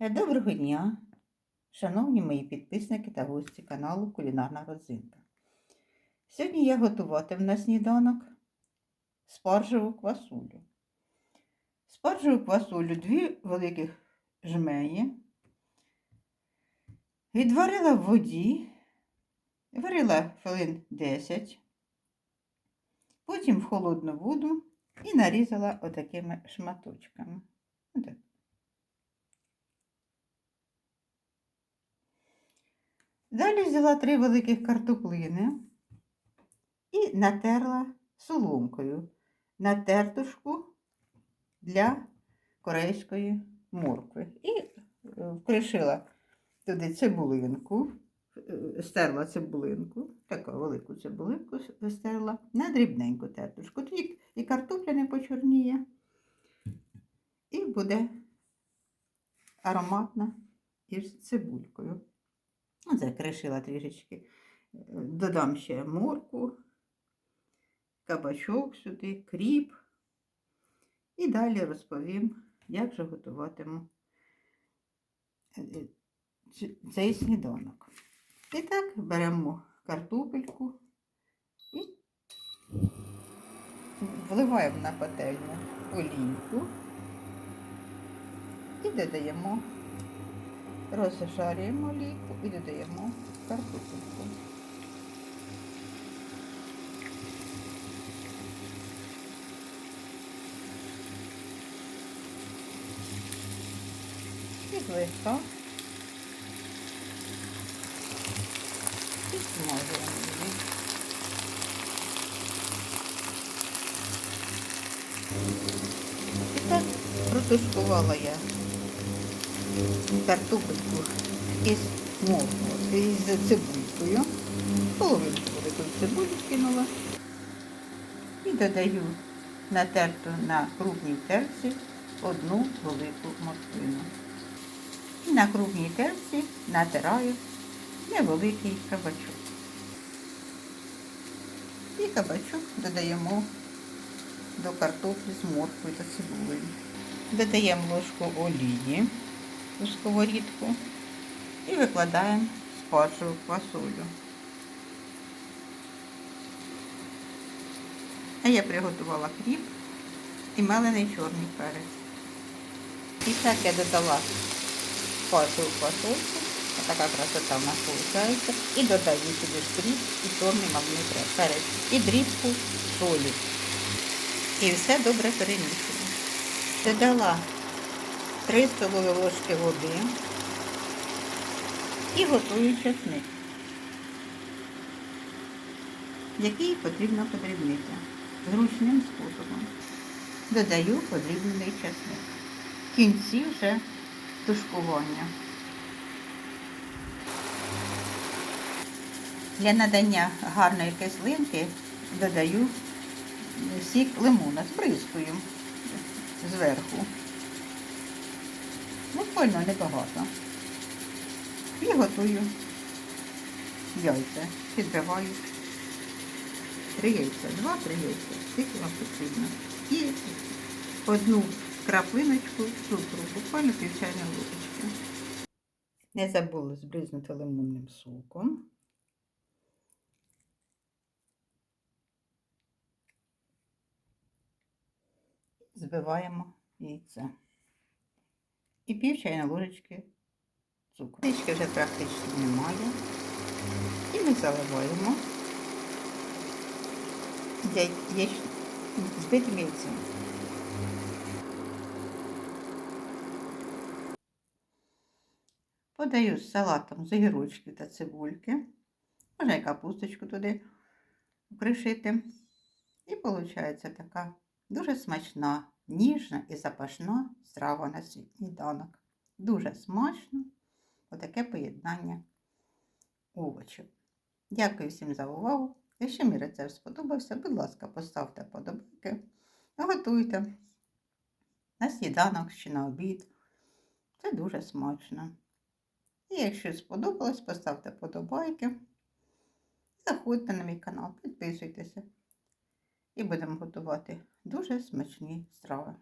Е, Доброго дня, шановні мої підписники та гості каналу Кулінарна Родзинка. Сьогодні я готуватиму на сніданок спаржеву квасолю. Спаржеву квасолю дві великих жмені. Відварила в воді, варила хвилин 10, потім в холодну воду і нарізала отакими шматочками. Отак. Далі взяла три великих картоплини і натерла соломкою на тертушку для корейської моркви. І е, вкришила туди цибулинку, е, стерла цибулинку, таку велику цибулинку стерла на дрібненьку тертушку. Тоді і картопля не почорніє, і буде ароматна із цибулькою. Закришила трішечки. Е, Додам ще морку, кабачок сюди, кріп. І далі розповім, як же готуватиму е, е, цей сніданок. І так, беремо картопельку і вливаємо на пательню олійку і додаємо Розжарюємо олійку і додаємо картопельку. І злегка і її. І так протушкувала я картопельку із морквою, із цибулькою. Половинку великої цибулі кинула. І додаю натерту на крупній терці одну велику морквину. І на крупній терці натираю невеликий кабачок. І кабачок додаємо до картоплі з морквою та цибулею. Додаємо ложку олії у сковорідку і викладаємо спаржеву квасолю. А я приготувала кріп і мелений чорний перець. І так я додала спаржеву квасольку, така красота в нас виходить. І додаю сюди ж кріп і чорний мелений перець. І дрібку солі. І все добре перемішую. Додала 3 столові ложки води і готую чесник, який потрібно подрібнити зручним способом. Додаю подрібнений чесник. В кінці вже тушкування. Для надання гарної кислинки додаю сік лимона з зверху. Буквально небагато. І готую яйця. Підбиваю три яйця, два-три яйця, скільки вам потрібно. І одну краплиночку цукру, буквально пів чайної ложечки. Не забули збризнути лимонним соком. Збиваємо яйце і пів чайної ложечки цукру. Водички вже практично немає. І ми заливаємо збитим яйцем. Подаю з салатом з огірочків та цибульки. Можна і капусточку туди пришити. І виходить така дуже смачна, ніжна і запашна страва на сніданок. Дуже смачно. Отаке поєднання овочів. Дякую всім за увагу. Якщо мій рецепт сподобався, будь ласка, поставте подобайки, готуйте на сніданок чи на обід. Це дуже смачно. І якщо сподобалось, поставте подобайки. Заходьте на мій канал, підписуйтеся. І будемо готувати дуже смачні страви.